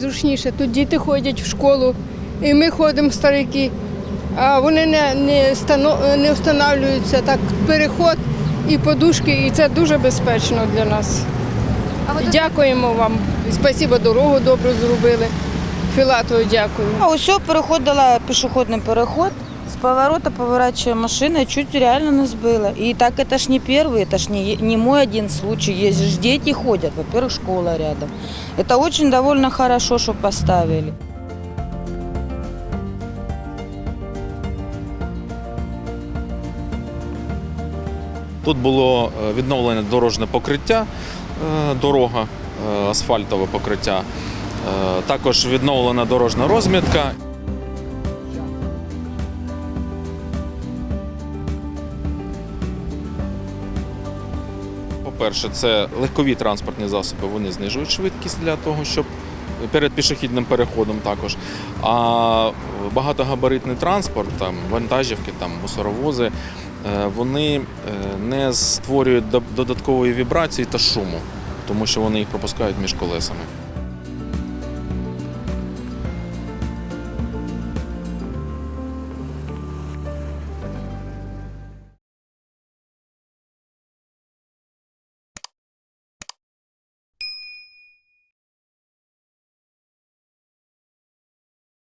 зручніше. Тут діти ходять в школу, і ми ходимо старики, а вони не, не, стано- не встановлюються так переход і подушки, і це дуже безпечно для нас. А ви Дякуємо вам. Спасибо, дорогу добру зробили. Філатову дякую. А ось переходила пішохідний переход. З поворота поворачивая машина, чуть реально не сбила. И так это ж не первый, это ж не, не мой один случай. Есть же дети ходят, во-первых, школа рядом. Это очень довольно хорошо, что поставили. Тут було е, відновлене дорожне покриття, е, дорога, е, асфальтове покриття. Е, Також відновлена дорожня розмітка. По-перше, це легкові транспортні засоби, вони знижують швидкість для того, щоб перед пішохідним переходом також. А багатогабаритний транспорт, там, вантажівки, там, мусоровози, е, вони е, не створюють додаткової вібрації та шуму, тому що вони їх пропускають між колесами.